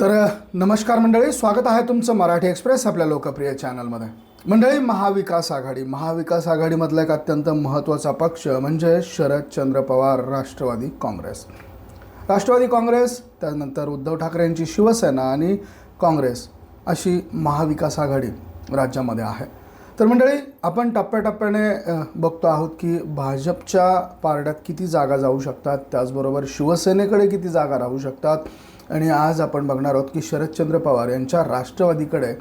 तर नमस्कार मंडळी स्वागत आहे तुमचं मराठी एक्सप्रेस आपल्या लोकप्रिय चॅनलमध्ये. मंडळी महाविकास आघाडी. महाविकास आघाडीमधला एक अत्यंत महत्त्वाचा पक्ष म्हणजे शरदचंद्र पवार राष्ट्रवादी काँग्रेस. राष्ट्रवादी काँग्रेस त्यानंतर उद्धव ठाकरेंची शिवसेना आणि काँग्रेस अशी महाविकास आघाडी राज्यामध्ये आहे. तर मंडळी आपण टप्प्याटप्प्याने बघतो आहोत की भाजपच्या पारड्यात किती जागा जाऊ शकतात त्याचबरोबर शिवसेनेकडे किती जागा राहू शकतात आणि आज आपण बघणार आहोत की शरदचंद्र पवार यांच्या राष्ट्रवादीकडे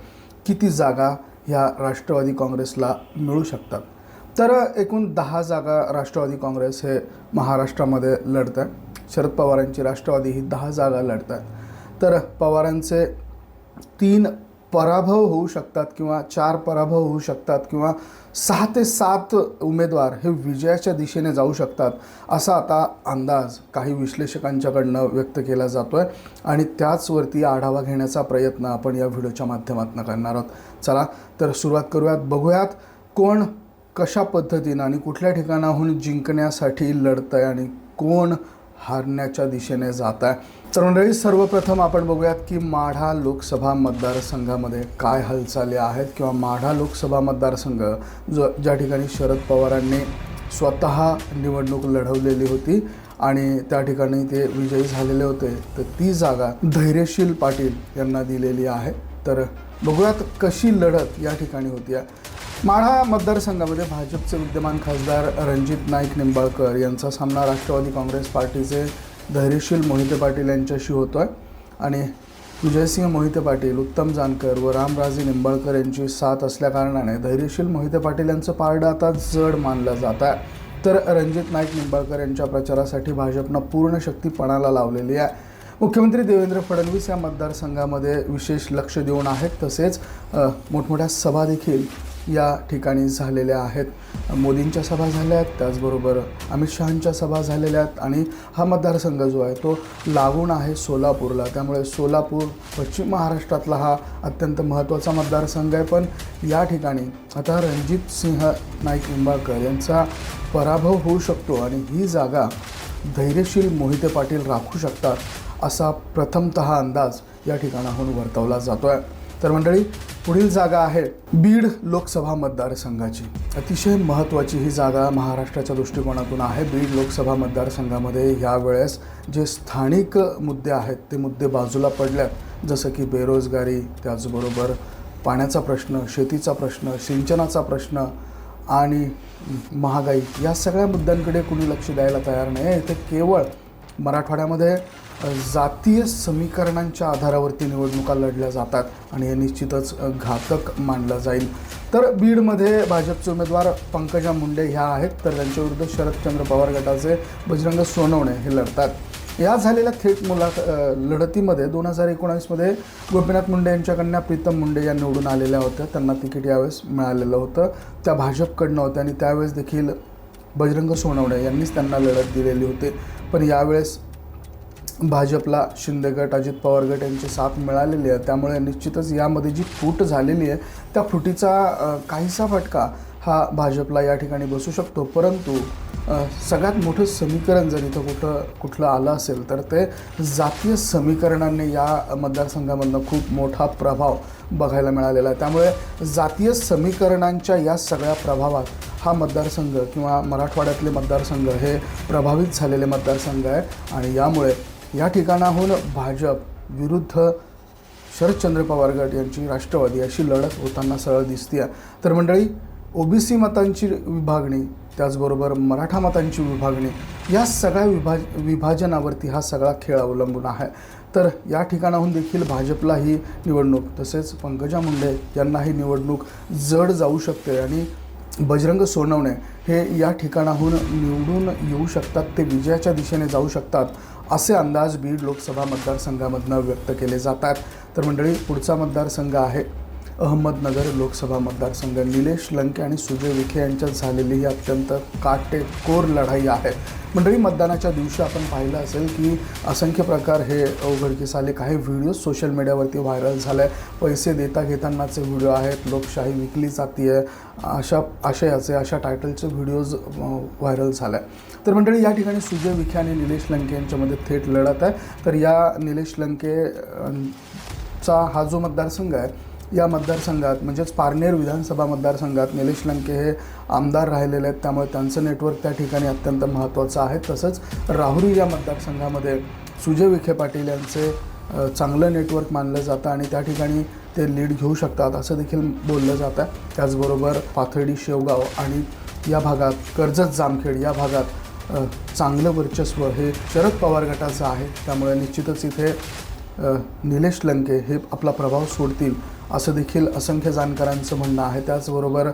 किती जागा ह्या राष्ट्रवादी काँग्रेसला मिळू शकतात. तर एकूण दहा जागा राष्ट्रवादी काँग्रेस हे महाराष्ट्रामध्ये लढत आहे शरद पवारांची राष्ट्रवादी ही दहा जागा लढत आहेत तर पवारांचे तीन पराभव होऊ शकतात किंवा चार पराभव होऊ शकतात किंवा सहा ते सात उमेदवार हे विजयाच्या दिशेने जाऊ शकतात असा आता अंदाज काही विश्लेषकांच्याकडनं व्यक्त केला जातो आहे आणि त्याचवरती आढावा घेण्याचा प्रयत्न आपण या व्हिडिओच्या माध्यमातून करणार आहोत. चला तर सुरुवात करूयात. बघूयात कोण कशा पद्धतीनं आणि कुठल्या ठिकाणाहून जिंकण्यासाठी लढतं आहे आणि कोण हारण्याच्या दिशेने जात आहे तर मंडळी सर्वप्रथम आपण बघूयात की माढा लोकसभा मतदारसंघामध्ये काय हालचाली आहेत किंवा माढा लोकसभा मतदारसंघ जो ज्या ठिकाणी शरद पवारांनी स्वतः निवडणूक लढवलेली होती आणि त्या ठिकाणी ते विजयी झालेले होते तर ती जागा धैर्यशील पाटील यांना दिलेली आहे. तर बघूयात कशी लढत या ठिकाणी होती माढा मतदारसंघामध्ये भाजपचे विद्यमान खासदार रणजित नाईक निंबाळकर यांचा सामना राष्ट्रवादी काँग्रेस पार्टीचे धैर्यशील मोहिते पाटील यांच्याशी होतो आहे आणि विजयसिंह मोहिते पाटील उत्तम जानकर व रामराजे निंबाळकर यांची साथ असल्याकारणाने धैर्यशील मोहिते पाटील यांचं पारडं आता जड मानलं जात आहे. तर रणजित नाईक निंबाळकर यांच्या प्रचारासाठी भाजपनं पूर्ण शक्ती पणाला लावलेली आहे. मुख्यमंत्री देवेंद्र फडणवीस या मतदारसंघामध्ये विशेष लक्ष देऊन आहेत. तसेच मोठमोठ्या सभा देखील या ठिकाणी झालेल्या आहेत. मोदींच्या सभा झाल्या आहेत त्याचबरोबर अमित शहांच्या सभा झालेल्या आहेत आणि हा मतदारसंघ जो आहे तो लागून आहे सोलापूरला. त्यामुळे सोलापूर पश्चिम महाराष्ट्रातला हा अत्यंत महत्त्वाचा मतदारसंघ आहे. पण या ठिकाणी आता रणजित सिंह नाईक निंबाळकर यांचा पराभव होऊ शकतो आणि ही जागा धैर्यशील मोहिते पाटील राखू शकतात असा प्रथमत अंदाज या ठिकाणाहून वर्तवला जातो आहे तर मंडळी पुढील जागा आहे बीड लोकसभा मतदारसंघाची. अतिशय महत्त्वाची ही जागा महाराष्ट्राच्या दृष्टिकोनातून आहे. बीड लोकसभा मतदारसंघामध्ये यावेळेस जे स्थानिक मुद्दे आहेत ते मुद्दे बाजूला पडल्यात. जसं की बेरोजगारी त्याचबरोबर पाण्याचा प्रश्न शेतीचा प्रश्न सिंचनाचा प्रश्न आणि महागाई या सगळ्या मुद्द्यांकडे कुणी लक्ष द्यायला तयार नाही आहे इथे केवळ मराठवाड्यामध्ये जातीय समीकरणांच्या आधारावरती निवडणुका लढल्या जातात आणि हे निश्चितच घातक मानलं जाईल. तर बीडमध्ये भाजपचे उमेदवार पंकजा मुंडे ह्या आहेत तर त्यांच्याविरुद्ध शरदचंद्र पवार गटाचे बजरंग सोनवणे हे लढतात. या झालेल्या थेट मुला लढतीमध्ये दोन हजार एकोणावीसमध्ये गोपीनाथ मुंडे यांच्या कन्या प्रीतम मुंडे या निवडून आलेल्या होत्या. त्यांना तिकीट यावेळेस मिळालेलं होतं. त्या भाजपकडनं होत्या आणि त्यावेळेस देखील बजरंग सोनवणे यांनीच त्यांना लढत दिलेली होती. पण यावेळेस भाजपला शिंदे गट अजित पवार गट यांची साथ मिळालेली आहे. त्यामुळे निश्चितच यामध्ये जी फूट झालेली आहे त्या फुटीचा काहीसा फटका हा भाजपला या ठिकाणी बसू शकतो. परंतु सगळ्यात मोठं समीकरण जर इथं कुठं कुठलं आलं असेल तर ते जातीय समीकरणांनी या मतदारसंघामधनं खूप मोठा प्रभाव बघायला मिळालेला आहे. त्यामुळे जातीय समीकरणांच्या या सगळ्या प्रभावात हा मतदारसंघ किंवा मराठवाड्यातले मतदारसंघ हे प्रभावित झालेले मतदारसंघ आहे आणि यामुळे या ठिकाणाहून भाजप विरुद्ध शरदचंद्र पवार गट यांची राष्ट्रवादी अशी लढत होताना सरळ दिसते तर मंडळी ओबीसी मतांची विभागणी त्याचबरोबर मराठा मतांची विभागणी या सगळ्या विभाज विभाजनावरती हा सगळा खेळ अवलंबून आहे. तर या ठिकाणाहून देखील भाजपला ही निवडणूक तसेच पंकजा मुंडे यांना ही निवडणूक जड जाऊ शकते आणि बजरंग सोनवणे हे या ठिकाणाहून निवडून येऊ शकतात ते विजयाच्या दिशेने जाऊ शकतात असे अंदाज बीड लोकसभा मतदारसंघामधनं व्यक्त केले जातात. तर मंडळी पुढचा मतदारसंघ आहे. अहमदनगर लोकसभा मतदारसंघ निलेश लंके आणि सुजय विखे यांच्यात झालेली ही अत्यंत काटेकोर लढाई आहे. मंडळी मतदानाच्या दिवशी आपण पाहिलं असेल की असंख्य प्रकार हे उघडकीस आले. काही व्हिडिओ सोशल मीडियावरती व्हायरल झाले. पैसे देता घेतानाचे व्हिडिओ आहेत. लोकशाही विकली जाते आहे अशा आशयाचे अशा टायटलचे व्हिडिओज व्हायरल झाले. तर मंडळी या ठिकाणी सुजय विखे आणि निलेश लंके यांच्यामध्ये थेट लढत आहे. तर या निलेश लंके चा हा जो मतदारसंघ आहे या मतदारसंघात म्हणजेच पारनेर विधानसभा मतदारसंघात निलेश लंके हे आमदार राहिलेले आहेत. त्यामुळे त्यांचं नेटवर्क त्या ठिकाणी अत्यंत महत्त्वाचं आहे. तसंच राहुरी या मतदारसंघामध्ये सुजय विखे पाटील यांचे चांगलं नेटवर्क मानलं जातं आणि त्या ठिकाणी ते लीड घेऊ शकतात असं देखील बोललं जातं त्याचबरोबर पाथर्डी शेवगाव आणि या भागात कर्जत जामखेड या भागात चांगलं वर्चस्व हे शरद पवार गटाचं आहे. त्यामुळे निश्चितच इथे निलेश लंके हे आपला प्रभाव सोडतील असं देखील असंख्य जाणकारांचं म्हणणं आहे. त्याचबरोबर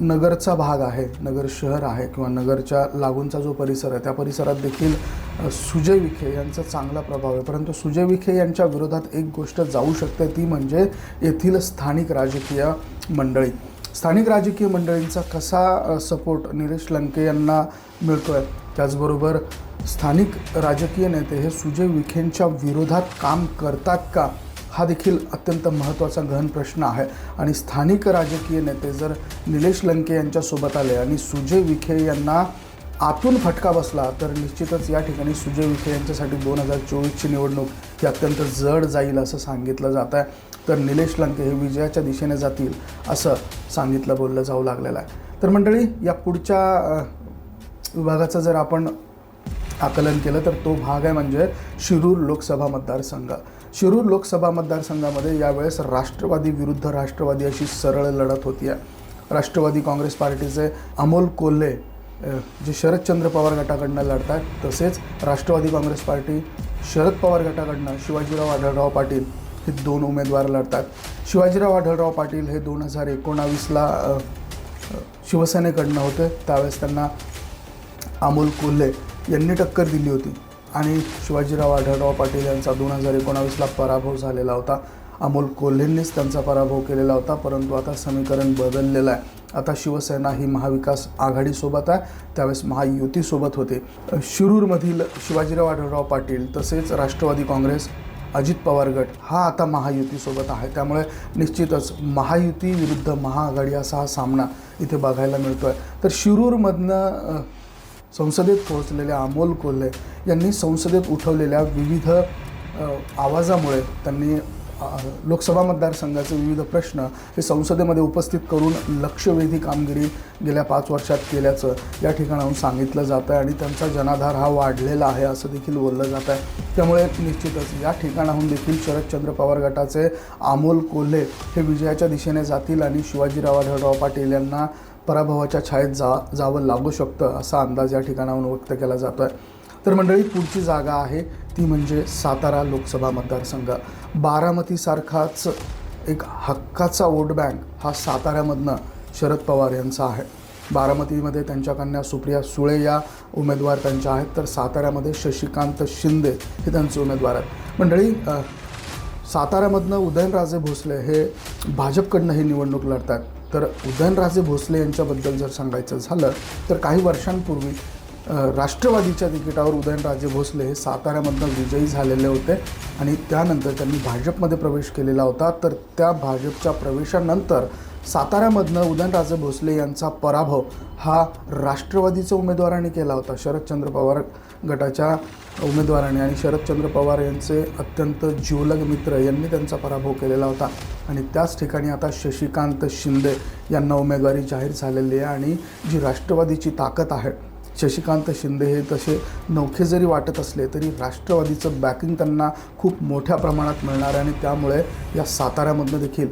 नगरचा भाग आहे नगर शहर आहे किंवा नगरच्या लागूनचा जो परिसर आहे त्या परिसरात देखील सुजय विखे यांचा चांगला प्रभाव आहे. परंतु सुजय विखे यांच्या विरोधात एक गोष्ट जाऊ शकते ती म्हणजे येथील स्थानिक राजकीय मंडळी. स्थानिक राजकीय मंडळींचा कसा सपोर्ट निलेश लंके यांना मिळतो आहे त्याचबरोबर स्थानिक राजकीय नेते हे सुजय विखेंच्या विरोधात काम करतात का? हा देखील अत्यंत महत्त्वाचा गहन प्रश्न आहे. आणि स्थानिक राजकीय नेते जर निलेश लंके यांच्यासोबत आले आणि सुजय विखे यांना आतून फटका बसला तर निश्चितच या ठिकाणी सुजय विखे यांच्यासाठी दोन हजार चोवीसची निवडणूक ही अत्यंत जड जाईल असं सांगितलं जात आहे. तर निलेश लंके हे विजयाच्या दिशेने जातील असं सांगितलं बोललं जाऊ लागलेलं आहे. तर मंडळी या पुढच्या विभागाचं जर आपण आकलन केलं तर तो भाग आहे म्हणजे शिरूर लोकसभा मतदारसंघ. शिरूर लोकसभा मतदारसंघामध्ये यावेळेस राष्ट्रवादी विरुद्ध राष्ट्रवादी अशी सरळ लढत होती. आहे राष्ट्रवादी काँग्रेस पार्टीचे अमोल कोल्हे जे शरदचंद्र पवार गटाकडनं लढत आहेत तसेच राष्ट्रवादी काँग्रेस पार्टी शरद पवार गटाकडनं शिवाजीराव आढळराव पाटील हे दोन उमेदवार लढतात. शिवाजीराव आढळराव पाटील हे दोन हजार एकोणावीसला शिवसेनेकडनं होते. त्यावेळेस त्यांना अमोल कोल्हे यांनी टक्कर दिली होती. आणि शिवाजीराव आढळराव पाटील यांचा दोन हजार एकोणावीसला पराभव झालेला होता. अमोल कोल्हेंनीच त्यांचा पराभव केलेला होता परंतु आता समीकरण बदललेलं आहे. आता शिवसेना ही महाविकास आघाडीसोबत आहे त्यावेळेस महायुतीसोबत होते. शिरूरमधील शिवाजीराव आढळराव पाटील तसेच राष्ट्रवादी काँग्रेस अजित पवार गट हा आता महायुतीसोबत आहे. त्यामुळे निश्चितच महायुती विरुद्ध महाआघाडी असा हा सामना इथे बघायला मिळतो आहे तर शिरूरमधनं संसदेत पोहोचलेल्या अमोल कोल्हे यांनी संसदेत उठवलेल्या विविध आवाजामुळे त्यांनी लोकसभा मतदारसंघाचे विविध प्रश्न हे संसदेमध्ये उपस्थित करून लक्षवेधी कामगिरी गेल्या पाच वर्षात केल्याचं या ठिकाणाहून सांगितलं जातं आहे आणि त्यांचा जनाधार हा वाढलेला आहे असं देखील बोललं जात आहे त्यामुळे निश्चितच या ठिकाणाहून देखील शरदचंद्र पवार गटाचे अमोल कोल्हे हे विजयाच्या दिशेने जातील आणि शिवाजीराव आढळराव पाटील यांना पराभवाच्या छायेत जा जावं लागू शकतं असा अंदाज या ठिकाणाहून व्यक्त केला जातो आहे तर मंडळी पुढची जागा आहे ती म्हणजे सातारा लोकसभा मतदारसंघ. बारामतीसारखाच एक हक्काचा वोट बँक हा साताऱ्यामधनं शरद पवार यांचा आहे. बारामतीमध्ये त्यांच्या कन्या सुप्रिया सुळे या उमेदवार त्यांच्या आहेत तर साताऱ्यामध्ये शशिकांत शिंदे हे त्यांचे उमेदवार आहेत. मंडळी साताऱ्यामधनं उदयनराजे भोसले हे भाजपकडनं ही निवडणूक लढतात तर उदयनराजे भोसले यांच्याबद्दल जर सांगायचं झालं तर काही वर्षांपूर्वी राष्ट्रवादीच्या तिकिटावर उदयनराजे भोसले हे साताऱ्यामधनं विजयी झालेले होते आणि त्यानंतर त्यांनी भाजपमध्ये प्रवेश केलेला होता. तर त्या भाजपच्या प्रवेशानंतर साताऱ्यामधनं उदयनराजे भोसले यांचा पराभव हा राष्ट्रवादीच्या उमेदवारांनी केला होता शरदचंद्र पवार गटाच्या उमेदवाराने आणि शरदचंद्र पवार यांचे अत्यंत जिवलग मित्र यांनी त्यांचा पराभव केलेला होता. आणि त्याच ठिकाणी आता शशिकांत शिंदे यांना उमेदवारी जाहीर झालेली आहे आणि जी राष्ट्रवादीची ताकद आहे शशिकांत शिंदे हे तसे नौखे जरी वाटत असले तरी राष्ट्रवादीचं बॅकिंग त्यांना खूप मोठ्या प्रमाणात मिळणार आहे आणि त्यामुळे या साताऱ्यामधनं देखील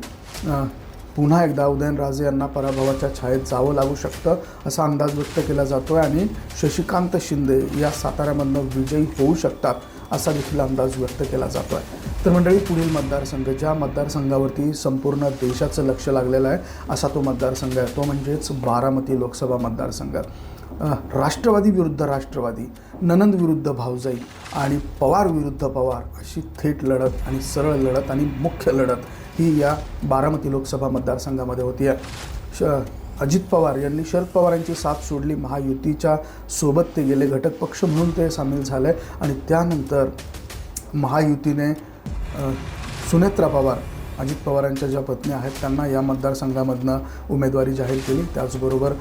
पुन्हा एकदा उदयनराजे यांना पराभवाच्या छायेत जावं लागू शकतं असा अंदाज व्यक्त केला जातो आहे आणि शशिकांत शिंदे या साताऱ्यामधनं विजयी होऊ शकतात असा देखील अंदाज व्यक्त केला जातो आहे तर मंडळी पुढील मतदारसंघ ज्या मतदारसंघावरती संपूर्ण देशाचं लक्ष लागलेलं आहे असा तो मतदारसंघ आहे. तो म्हणजेच बारामती लोकसभा मतदारसंघ. राष्ट्रवादी विरुद्ध राष्ट्रवादी ननंद विरुद्ध भावजाई आणि पवार विरुद्ध पवार अशी थेट लढत आणि सरळ लढत आणि मुख्य लढत ही या बारामती लोकसभा मतदारसंघामध्ये होती. आहे श अजित पवार यांनी शरद पवारांची साथ सोडली. महायुतीच्या सोबत ते गेले. घटक पक्ष म्हणून ते सामील झाले. आणि त्यानंतर महायुतीने सुनेत्रा पवार अजित पवारांच्या ज्या पत्नी आहेत त्यांना या मतदारसंघामधनं उमेदवारी जाहीर केली. त्याचबरोबर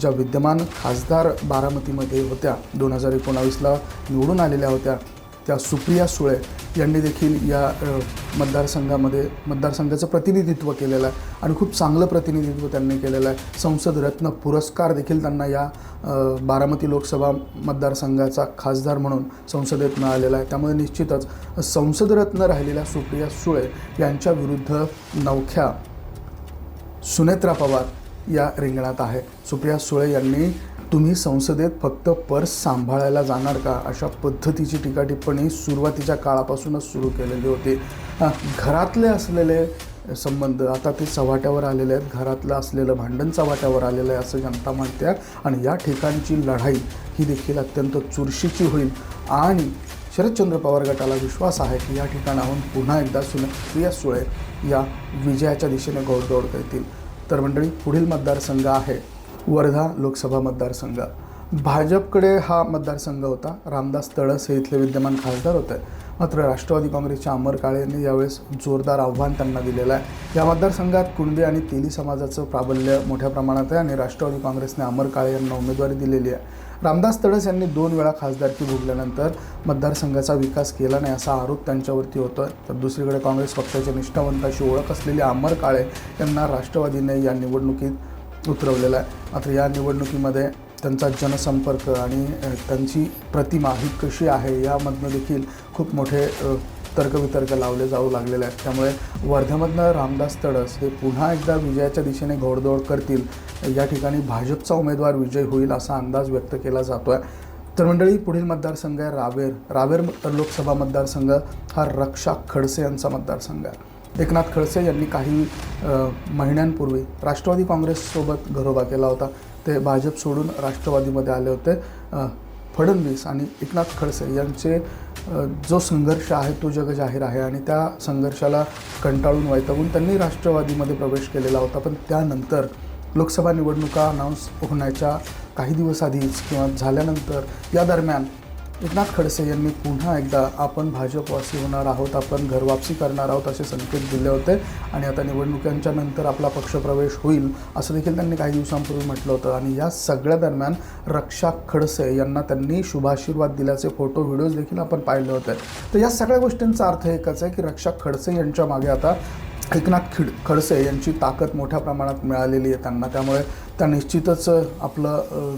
ज्या विद्यमान खासदार बारामतीमध्ये होत्या दोन हजार एकोणावीसला निवडून आलेल्या होत्या त्या सुप्रिया सुळे यांनी देखील या मतदारसंघामध्ये मतदारसंघाचं प्रतिनिधित्व केलेलं आहे आणि खूप चांगलं प्रतिनिधित्व त्यांनी केलेलं आहे. संसद रत्न पुरस्कार देखील त्यांना या बारामती लोकसभा मतदारसंघाचा खासदार म्हणून संसदेत मिळालेला आहे. त्यामुळे निश्चितच संसदरत्न राहिलेल्या सुप्रिया सुळे यांच्या विरुद्ध नवख्या सुनेत्रा पवार या रिंगणात आहे. सुप्रिया सुळे यांनी तुम्ही संसदेत फक्त पर्स सांभाळायला जाणार का? अशा पद्धतीची टीका टिप्पणी सुरुवातीच्या काळापासूनच सुरू केलेली होती. घरातले असलेले संबंध आता ते चव्हाट्यावर आलेले आहेत. घरातलं असलेलं भांडण चव्हाट्यावर आलेलं आहे असं जनता म्हणते. आहे. आणि या ठिकाणची लढाई ही देखील अत्यंत चुरशीची होईल. आणि शरदचंद्र पवार गटाला विश्वास आहे की या ठिकाणाहून पुन्हा एकदा सुनप्रिया सुळे या विजयाच्या दिशेने गौडदौड करतील. तर मंडळी पुढील मतदारसंघ आहे. वर्धा लोकसभा मतदारसंघ. भाजपकडे हा मतदारसंघ होता. रामदास तळस हे इथले विद्यमान खासदार होते. मात्र राष्ट्रवादी काँग्रेसच्या अमर काळे यांनी यावेळेस जोरदार आव्हान त्यांना दिलेलं आहे. या मतदारसंघात कुणबी आणि तेली समाजाचं प्राबल्य मोठ्या प्रमाणात आहे आणि राष्ट्रवादी काँग्रेसने अमर काळे यांना उमेदवारी दिलेली आहे. रामदास तडस यांनी दोन वेळा खासदारकी भोगल्यानंतर मतदारसंघाचा विकास केला नाही असा आरोप त्यांच्यावरती होतो तर दुसरीकडे काँग्रेस पक्षाच्या निष्ठावंताशी ओळख असलेले अमर काळे यांना राष्ट्रवादीने या निवडणुकीत उतरवलेला आहे. मात्र या निवडणुकीमध्ये त्यांचा जनसंपर्क आणि त्यांची प्रतिमा ही कशी आहे यामधनं देखील खूप मोठे तर्कवितर्क लावले जाऊ लागलेले आहेत. त्यामुळे वर्ध्यामधनं रामदास तडस हे पुन्हा एकदा विजयाच्या दिशेने घोडदौड करतील. या ठिकाणी भाजपचा उमेदवार विजय होईल असा अंदाज व्यक्त केला जातो आहे तर मंडळी पुढील मतदारसंघ आहे रावेर. रावेर लोकसभा मतदारसंघ हा रक्षा खडसे यांचा मतदारसंघ आहे. एकनाथ खडसे यांनी काही महिन्यांपूर्वी राष्ट्रवादी काँग्रेससोबत घरोबा केला होता. ते भाजप सोडून राष्ट्रवादीमध्ये आले होते. फडणवीस आणि एकनाथ खडसे यांचे जो संघर्ष आहे तो जगजाहीर आहे आणि त्या संघर्षाला कंटाळून वैतागून त्यांनी राष्ट्रवादीमध्ये प्रवेश केलेला होता. पण त्यानंतर लोकसभा निवडणुका अनाऊन्स होण्याच्या काही दिवस आधीच किंवा झाल्यानंतर या दरम्यान एकनाथ खडसे यांनी पुन्हा एकदा आपण भाजपवासी होणार आहोत आपण घरवापसी करणार आहोत असे संकेत दिले होते आणि आता निवडणुकांच्या नंतर आपला पक्षप्रवेश होईल असं देखील त्यांनी काही दिवसांपूर्वी म्हटलं होतं. आणि या सगळ्या दरम्यान रक्षा खडसे यांना त्यांनी शुभाशीर्वाद दिल्याचे फोटो व्हिडिओज देखील आपण पाहिले होते. तर या सगळ्या गोष्टींचा अर्थ एकच आहे की रक्षा खडसे यांच्या मागे आता एकनाथ खिड खडसे यांची ताकद मोठ्या प्रमाणात मिळालेली आहे त्यांना. त्यामुळे त्या निश्चितच आपलं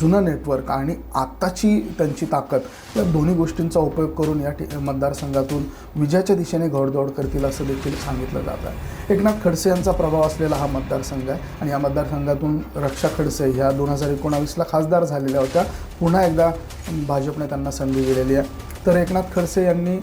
जुनं नेटवर्क आणि आत्ताची त्यांची ताकद या दोन्ही गोष्टींचा उपयोग करून या ठि मतदारसंघातून विजयाच्या दिशेने घोडदौड करतील असं देखील सांगितलं जात आहे. एकनाथ खडसे यांचा प्रभाव असलेला हा मतदारसंघ आहे आणि या मतदारसंघातून रक्षा खडसे ह्या दोन हजार एकोणावीसला खासदार झालेल्या होत्या. पुन्हा एकदा भाजपने त्यांना संधी दिलेली आहे. तर एकनाथ खडसे यांनी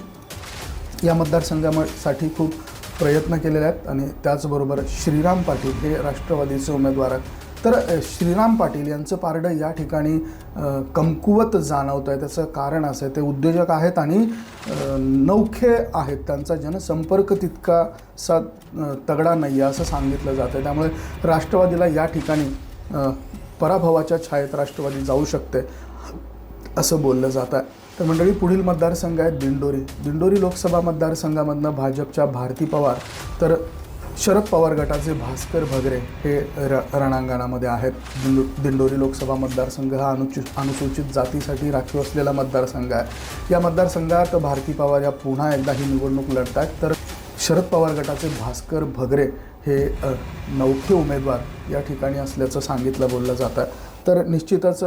या मतदारसंघासाठी खूप प्रयत्न केलेले आहेत आणि त्याचबरोबर श्रीराम पाटील हे राष्ट्रवादीचे उमेदवार आहेत. तर श्रीराम पाटील यांचं पारडं या ठिकाणी कमकुवत जाणवतं आहे. त्याचं कारण असं आहे ते उद्योजक आहेत आणि नौखे आहेत. त्यांचा जनसंपर्क तितका सा तगडा नाही आहे असं सांगितलं जातं आहे. त्यामुळे राष्ट्रवादीला या ठिकाणी पराभवाच्या छायेत राष्ट्रवादी जाऊ शकते असं बोललं जातं आहे. तर मंडळी पुढील मतदारसंघ आहेत दिंडोरी. दिंडोरी लोकसभा मतदारसंघामधनं भाजपच्या भारती पवार तर शरद पवार गटाचे भास्कर भगरे हे र रणांगणामध्ये आहेत. दिंडो दिंडोरी लोकसभा मतदारसंघ हा अनुचित अनुसूचित जातीसाठी राखीव असलेला मतदारसंघ आहे. या मतदारसंघात भारती पवार या पुन्हा एकदा ही निवडणूक लढत आहेत तर शरद पवार गटाचे भास्कर भगरे हे अ, नौखे उमेदवार या ठिकाणी असल्याचं सांगितलं बोललं जातं तर निश्चितच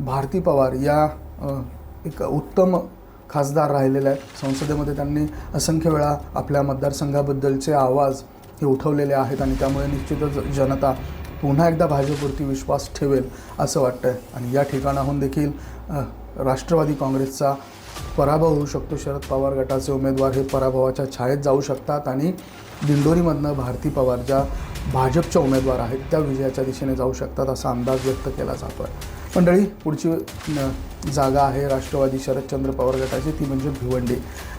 भारती पवार या एक उत्तम खासदार राहिलेले आहेत संसदेमध्ये त्यांनी असंख्य वेळा आपल्या मतदारसंघाबद्दलचे आवाज हे उठवलेले आहेत आणि त्यामुळे निश्चितच जनता पुन्हा एकदा भाजपवरती विश्वास ठेवेल असं वाटतं आहे आणि या ठिकाणाहून देखील राष्ट्रवादी काँग्रेसचा पराभव होऊ शकतो. शरद पवार गटाचे उमेदवार हे पराभवाच्या छायेत जाऊ शकतात आणि दिंडोरीमधनं भारती पवार ज्या भाजपच्या उमेदवार आहेत त्या विजयाच्या दिशेने जाऊ शकतात असा अंदाज व्यक्त केला जातो आहे मंडळी पुढची जागा आहे राष्ट्रवादी शरदचंद्र पवार गटाची ती म्हणजे भिवंडी.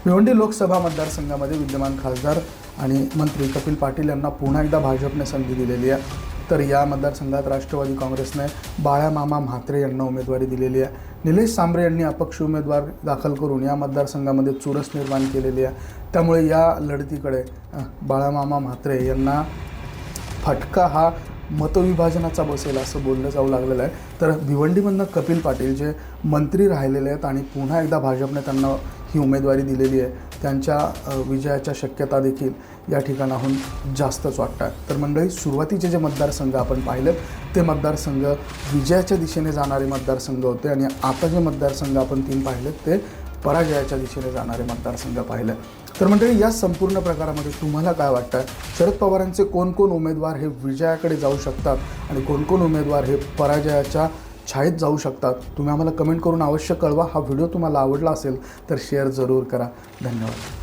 भिवंडी लोकसभा मतदारसंघामध्ये विद्यमान खासदार आणि मंत्री कपिल पाटील यांना पुन्हा एकदा भाजपने संधी दिलेली आहे. तर या मतदारसंघात राष्ट्रवादी काँग्रेसने बाळामामा म्हात्रे यांना उमेदवारी दिलेली आहे. निलेश सांबरे यांनी अपक्ष उमेदवार दाखल करून या मतदारसंघामध्ये चुरस निर्माण केलेली आहे. त्यामुळे या लढतीकडे बाळामामा म्हात्रे यांना फटका हा मतविभाजनाचा बसेल असं बोललं जाऊ लागलेलं आहे. तर भिवंडीमधनं कपिल पाटील जे मंत्री राहिलेले आहेत आणि पुन्हा एकदा भाजपने त्यांना ही उमेदवारी दिलेली आहे त्यांच्या विजयाच्या शक्यता देखील या ठिकाणाहून जास्तच वाटतात तर मंडळी सुरुवातीचे जे मतदारसंघ आपण पाहिलेत ते मतदारसंघ विजयाच्या दिशेने जाणारे मतदारसंघ होते आणि आता जे मतदारसंघ आपण तीन पाहिलेत ते पराजयाच्या दिशेने जाणारे मतदारसंघ पाहिले तर मंडळी या संपूर्ण प्रकारामध्ये तुम्हाला काय वाटतं? शरद पवारांचे कोण कोण उमेदवार हे विजयाकडे जाऊ शकतात आणि कोण कोण उमेदवार हे पराजयाच्या छायेत जाऊ शकतात? तुम्ही आम्हाला कमेंट करून अवश्य कळवा. हा व्हिडिओ तुम्हाला आवडला असेल तर शेअर जरूर करा. धन्यवाद.